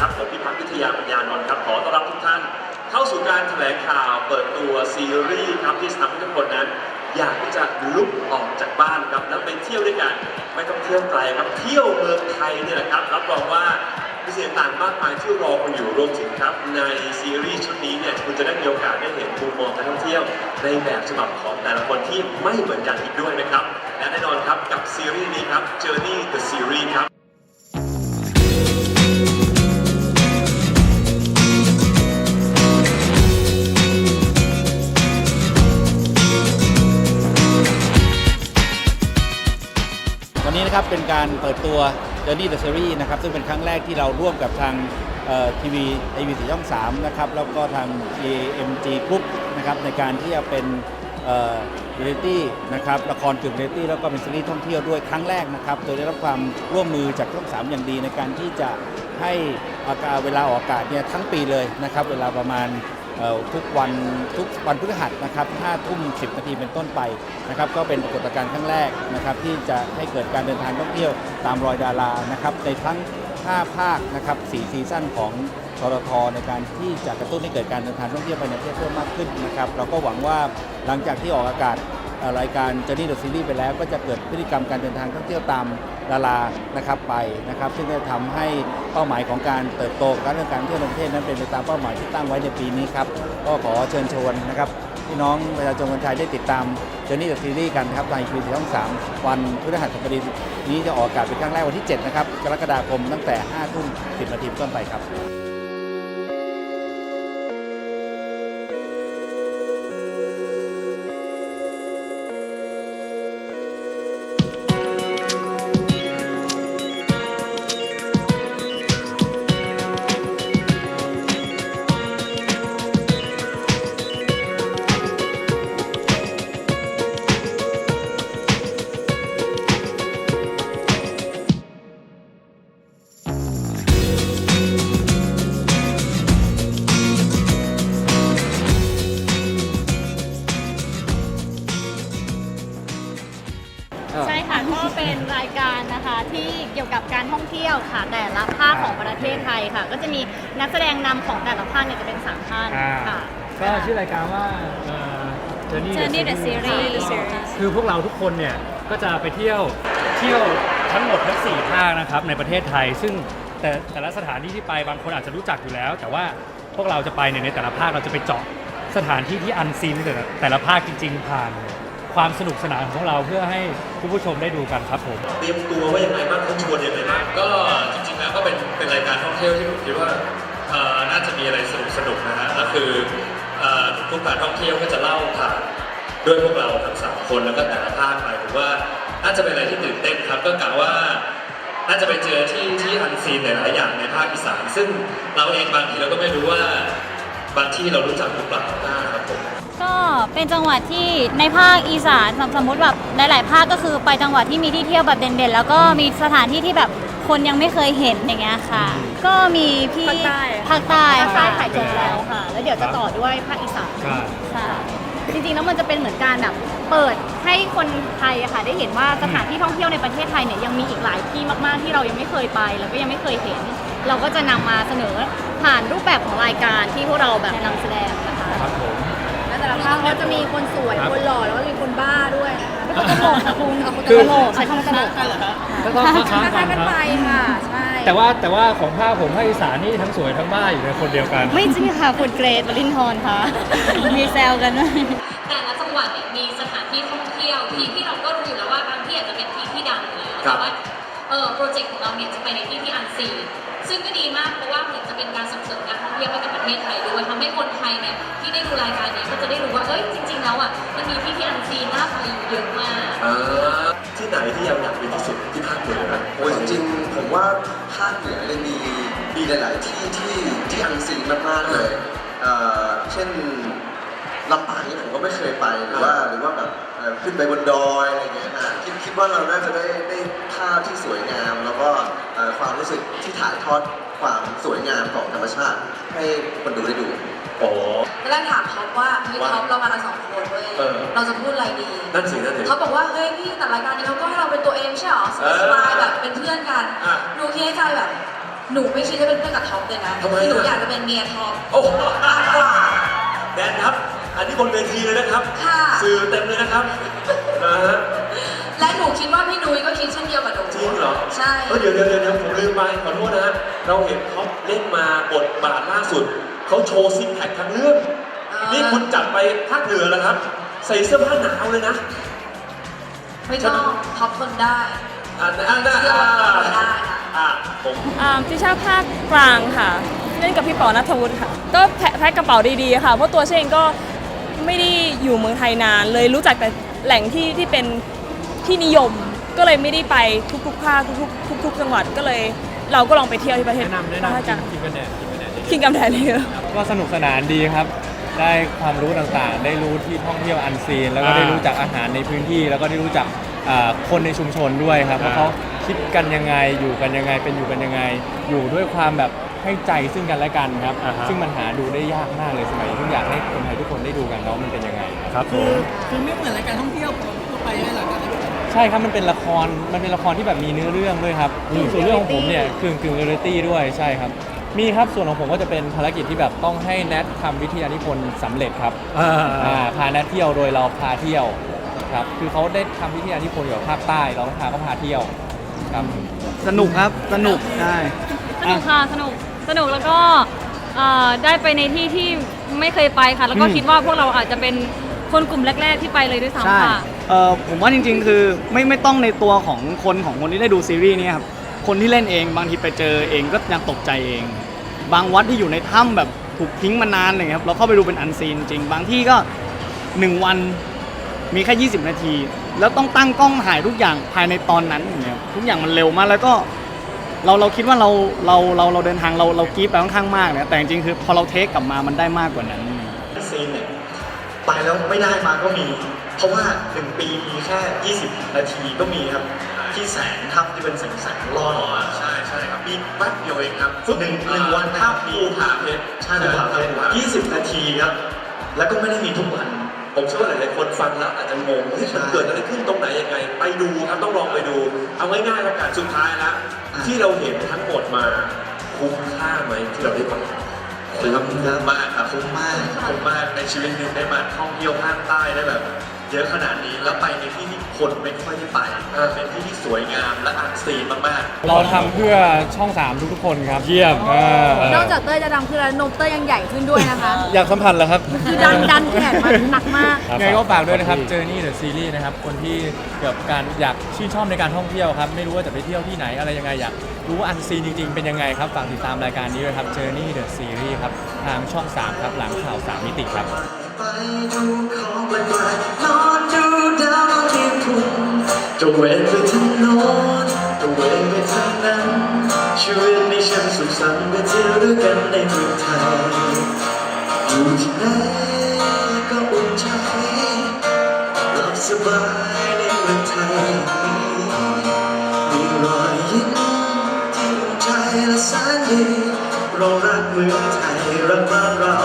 ครับผมพิพัฒน์วิทยาปัญญานนท์ครับขอต้อนรับทุกท่าน เข้าสู่การแถลงข่าวเปิดตัวซีรีส์ครับที่ทำให้ทุกคนนั้น อยากที่จะลุกออกจากบ้านครับแล้วไปเที่ยวด้วยกันไม่ต้องเที่ยวไกลครับเที่ยวเมืองไทยเนี่ยแหละครับรับรองว่ามีสิ่งต่างมากมายที่รอคุณอยู่รวมถึงครับ ในซีรีส์ชุดนี้เนี่ยคุณจะได้มีโอกาสได้เห็นมุมมองการท่องเที่ยว ในแบบฉบับของแต่ละคนที่ไม่เหมือนกันอีกด้วยนะครับและแน่นอนครับกับซีรีส์นี้ครับ Journey the Series ครับ ครับเป็นการเปิดตัว Journey the Series นะครับซึ่งเป็นครั้งแรกที่เราร่วมกับทางทีวีไอวีสีช่อง3นะครับแล้วก็ทาง AMG Group นะครับในการที่จะเป็นเรียลิตี้นะครับละครกึ่งเรียลิตี้แล้วก็เป็นซีรีส์ท่องเที่ยวด้วยครั้งแรกนะครับโดยได้รับความร่วมมือจากช่อง 3 อย่างดีในการที่จะให้อากาศเวลาออกอากาศเนี่ยทั้งปีเลยนะครับเวลาประมาณ ทุกวันทุกวันพฤหัสนะครับ5ทุ่ม 10 นาทีเป็นต้นไปนะครับก็เป็นปรากฏการณ์ครั้งแรกนะครับที่จะให้เกิดการเดินทางท่องเที่ยวตามรอยดารานะครับในทั้ง 5 ภาคนะครับ4ซีซั่นของทรทในการที่จะกระตุ้นให้เกิดการเดินทางท่องเที่ยวไปในประเทศเพิ่มมากขึ้นนะครับเราก็หวังว่าหลังจากที่ออกอากาศรายการ Journey the Series ไปแล้ว ก็จะเกิดพฤติกรรมการเดินทางท่องเที่ยวตาม ดารานะครับไปนะครับ ซึ่งจะทำให้เป้าหมายของการเติบโตการเรื่องการเที่ยวในประเทศนั้นเป็นไปตามเป้าหมายที่ตั้งไว้ในปีนี้ครับก็ขอเชิญชวนนะครับพี่น้องประชาชนคนไทยได้ติดตาม Journey the Series กันนะครับทางทีวีช่อง3 วันพฤหัสบดีนี้จะออกอากาศเป็นครั้งแรกวันที่ 7 นะครับ กรกฎาคมตั้งแต่ 5 ทุ่ม 10 นาทีต้นไปครับ ใช่ค่ะก็เป็นรายการนะคะที่เกี่ยวกับการท่องเที่ยวค่ะ แต่ละภาคของประเทศไทยค่ะ ก็จะมีนักแสดงนำของแต่ละภาคเนี่ยจะเป็นสามท่านอ่าค่ะ ก็ชื่อรายการว่าเอ่อ Journey the Journey the Series Series คือพวกเราทุกคนเนี่ยก็จะไปเที่ยวเที่ยวทั้งหมดทั้ง4ภาคนะครับในประเทศไทย ซึ่งแต่แต่ละสถานที่ที่ไปบางคนอาจจะรู้จักอยู่แล้ว แต่ว่าพวกเราจะไปเนี่ยในแต่ละภาคเราจะไปเจาะสถานที่ที่อันซีนในแต่ละแต่ละภาคจริง ๆ ผ่าน ความสนุกสนานของเราเพื่อให้คุณผู้ชมได้ดูกันครับผม เตรียมตัวว่ายังไงบ้างเขาชวนยังไงบ้างก็จริงๆแล้วก็เป็นเป็นรายการท่องเที่ยวที่ผมคิดว่าเอ่อน่าจะมีอะไรสนุกสนุกๆนะฮะก็คือเอ่อทุกๆการท่องเที่ยวก็จะเล่าผ่านด้วยพวกเราทั้งสามคนแล้วก็แต่ละภาคไปผมว่าน่าจะเป็นอะไรที่ตื่นเต้นครับก็กะว่า น่าจะไปเจอที่ที่อันซีนหลายๆอย่างในภาคอีสานซึ่งเราเองบางทีเราก็ไม่รู้ว่า บางที่เรารู้จักหรือเปล่านะครับผมก็เป็นจังหวัดที่ในภาคอีสานสมสมมติแบบหลาย ๆ ภาคก็คือไปจังหวัดที่มีที่เที่ยวแบบเด่นๆ แล้วก็มีสถานที่ที่แบบคนยังไม่เคยเห็นอย่างเงี้ยค่ะ ก็มีพี่ภาคใต้ภาคใต้ภาคใต้ค่ะถ่ายจบแล้วค่ะ แล้วเดี๋ยวจะต่อด้วยภาคอีสานใช่ ค่ะ จริงๆแล้วมันจะเป็นเหมือนการแบบเปิดให้คนไทยอะค่ะได้เห็นว่าสถานที่ท่องเที่ยวในประเทศไทยเนี่ยยังมีอีกหลายที่มากๆที่เรายังไม่เคยไป แล้วก็ยังไม่เคยเห็น เราก็จะนำมาเสนอผ่านรูปแบบของรายการที่พวกเราแบบนำแสดงนะคะ ครับผม แล้วแต่ละภาคเขาจะมีคนสวย ครับ คนหล่อ แล้วก็มีคนบ้าด้วยนะคะไม่ต้องตลก ค่ะคุณเอาคนตตลลกกใช้คำว่าตลกก็ต้องค้างคๆกัล้ายนๆกันครับไปค่ะใช่แต่ว่าแต่ว่าของภาคผมภาคอีสานนี่ทั้งสวยทั้งบ้าอยู่ในคนเดียวกัน ไม่จริงค่ะคุณเกรดวลินทร์ค่ะ มีแซวกันด้วยแต่ละจังหวัดเนี่ยมีสถานที่ท่องเที่ยวที่ที่เราก็รู้อยู่แล้วว่าบางที่อาจจะเป็นที่ที่ดังอยู่แล้วครัแต่บว่าเออโปรเจกต์ของเราเนี่ยจะไปในที่ที่อันซีนซึ่งก็ดีมากเพราะว่าเหมือนจะเป็นการส่งเสริมการท่องเที่ยวให้กับประเทศไทยด้วยทำให้ คนไทยเนี่ยที่ได้ดูรายการเนี้ก็จะได้รู้ว่าเอ้ยจริง ๆ แล้วอะมันมีที่ที่อันซีนน่าไปอยู่เยอะมากอ่าที่ไหนที่ยังอยากไปที่สุดที่ภาคเหนือนะโอ้ยจริงๆผมว่าภาคเหนือเลยมีมีหลาย ๆ ที่ที่ที่อันซีนมากๆเลยเอ่อเช่นลำปางนี่ผมก็ไม่เคยไปหรือว่าหรือว่าแบบเอ่อขึ้นไปบนดอยอะไรเงี้ยนะคิดคิดว่าเราน่าจะได้ได้ภาพที่สวยงาม แล้วก็เอ่อความรู้สึกที่ถ่ายทอดความสวยงามของธรรมชาติให้คนดูได้ดู โอ้ ตอนแรกถามท็อปว่าเฮ้ยว่าท็อปเรามากันสองคนเว้ยเออ เราจะพูดอะไรดี นั่นสินั่นสิ เขาบอกว่าเฮ้ยพี่แต่รายการนี้เขาก็ให้เราเป็นตัวเองใช่หรอสเออบายๆแบบเป็นเพื่อนกันอะหนูคิดในใจแบบ หนูไม่คิดจะเป็นเพื่อนกับท็อปเลยนะทำไมหนูอะอยากจะเป็นเมียท็อป โอ้โหมากกว่าแดนครับ อันนี้บนเวทีเลยนะครับ ค่ะ สื่อเต็มเลยนะครับนะฮะและหนูคิดว่าพี่นุ้ยก็คิดเช่นเดียวกับหนูจริงเหรอใช่เออเดี๋ยวเดี๋ยวเดี๋ยวเดี๋ยวผมลืมไปขอโทษนะฮะเราเห็นเขาเล่นมาบทบาทล่าสุด เขาโชว์ซิกแพคทั้งเรื่อง นี่คุณจัดไปภาคเหนือแล้วครับ ใส่เสื้อผ้าหนาวเลยนะไม่ต้องท็อปทนได้อ่าอ่าอ่าเชื่อว่าท็อปทนได้ค่ะอ่าผมอ่าทิชาภาคกลางค่ะ เล่นกับพี่ป๋อนัทวุฒิค่ะ ก็แพ็คแพ็คกระเป๋าดีๆค่ะ เพราะตัวเชนเองก็ไม่ได้อยู่เมืองไทยนาน เลยรู้จักแต่แหล่งที่ที่เป็นที่นิยม ก็เลยไม่ได้ไปทุกๆภาคทุกๆทุกๆจังหวัดก็เลย เราก็ลองไปเที่ยวที่ประเทศแนะนำแนะภาคนำกลางคิงกันแดดคิงกันแดด คิงกัมแทนเนี่ยก็สนุกสนานดีครับ ได้ความรู้ต่างๆ ได้รู้ที่ท่องเที่ยวอันซีน แล้วก็อ่าได้รู้จักอาหารในพื้นที่ แล้วก็ได้รู้จักอ่าคนในชุมชนด้วยครับว่าอ่า เขาคิดกันยังไงอยู่กันยังไงเป็นอยู่กันยังไง อยู่ด้วยความแบบให้ใจซึ่งกันและกันครับ อ่าฮะ ซึ่งมันหาดูได้ยากมากเลยสมัยนี้ทุกอยากให้คนไทยทุกคนได้ดูกันเนาะมันเป็นยังไงครับผม คือไม่เหมือนรายการท่องเที่ยวทั่วไปใช่ไหมหลังจากนั้นใช่ครับ มันเป็นละคร มันเป็นละครที่แบบมีเนื้อเรื่องด้วยครับ ส่วนเรื่องของผมเนี่ยกึ่งกึ่งเรียลิตี้ด้วยใช่ครับ มีครับส่วนของผมก็จะเป็นภารกิจที่แบบต้องให้แนททำวิทยานิพนธ์สำเร็จครับอ่าอ่าพาแนทเที่ยวโดยเราพาเที่ยวครับคือเขาได้ทำวิทยานิพนธ์เกี่ยวกับภาคใต้เราก็พาเขาพาเที่ยวครับสนุกครับสนุกใช่สนุกค่ะสนุกสนุกแล้วก็เอ่อได้ไปในที่ที่ไม่เคยไปค่ะ แล้วก็อืม คิดว่าพวกเราอาจจะเป็นคนกลุ่มแรก ๆ ที่ไปเลยด้วยใช่ซ้ำค่ะ เออผมว่าจริงๆ คือไม่ไม่ต้องในตัวของคนของคนที่ได้ดูซีรีส์นี้ครับ คนที่เล่นเองบางทีไปเจอเองก็ยังตกใจเอง บางวัดที่อยู่ในถ้ำแบบถูกทิ้งมานานอะไรเลยครับเราเข้าไปดูเป็นอันซีนจริง บางที่ก็1วันมีแค่ 20 นาที แล้วต้องตั้งกล้องถ่ายทุกอย่างภายในตอนนั้นอย่างเงี้ยทุกอย่างมันเร็วมากแล้วก็เราเราคิดว่าเราเราเราเราเดินทางเราเรากรี๊ดไปค่อนข้างมากเลยแต่จริงๆคือพอเราเทคกลับมามันได้มากกว่านั้น ซีนเนี่ยไปแล้วไม่ได้มาก็มี เพราะว่า1ปีมีแค่ 20 นาทีก็มีครับ ที่แสงทับที่เป็นแสงแสงๆรอดออกมาใช่ใช่ครับ มีแป๊บเดียวเองครับหนึ่งหนึ่งวันภาภาพพภูมีผาเพชรใช่ครับยี่สิบนาทีครับ แล้วก็ไม่ได้มีทุกวัน ผมเชื่อว่าหลายๆคนฟังแล้วอาจจะงงเฮ้ยมันเกิดอะไรขึ้นตรงไหนยังไง ไปดูครับต้องลองไปดู เอาง่ายๆแล้วกันสุดท้ายแล้วที่เราเห็นทั้งหมดมาคุ้มค่าไหมที่เราได้ไปคุ้มครับมากครับคุ้มมากคุ้มมากในชีวิตหนึงได้มาท่องเที่ยวภาคใต้ได้แบบ เยอะขนาดนี้แล้วไปในที่ที่คนไม่ค่อยได้ไปเป็นที่ที่สวยงามและอันซีนมากๆ เราทำเพื่อช่อง 3 ทุกๆคนครับ เยี่ยมเออนอกจากเต้ยจะดังขึ้นแล้วนมเต้ยยังใหญ่ขึ้นด้วยนะคะ อยากสัมผัสเหรอครับ คือดันดันแขนมาหนักมาก ครับไงก็ฝากด้วยนะครับขอบคุณ Journey the Series นะครับ คนที่เกี่ยวกับการอยากชื่นชอบในการท่องเที่ยวครับ ไม่รู้ว่าจะไปเที่ยวที่ไหนอะไรยังไงอยากรู้ว่าอันซีนจริง ๆ เป็นยังไงครับ ฝากติดตามรายการนี้ด้วยครับ Journey the Series ครับ ทางช่อง 3 ครับ หลังข่าว 3 มิติครับ ไปดูของแปล เวนไปทางโน้นจะเวนไปทางนั้น ชีวิตนี้ฉันสุขสันต์ไปเที่ยวด้วยกันในเมืองไทยอยู่ที่ไหนก็อุ่นใจหลับสบายในเมืองไทยมีรอยยิ้มที่อุ่นใจและแสนดีเรารักเมืองไทยรักบ้านเรา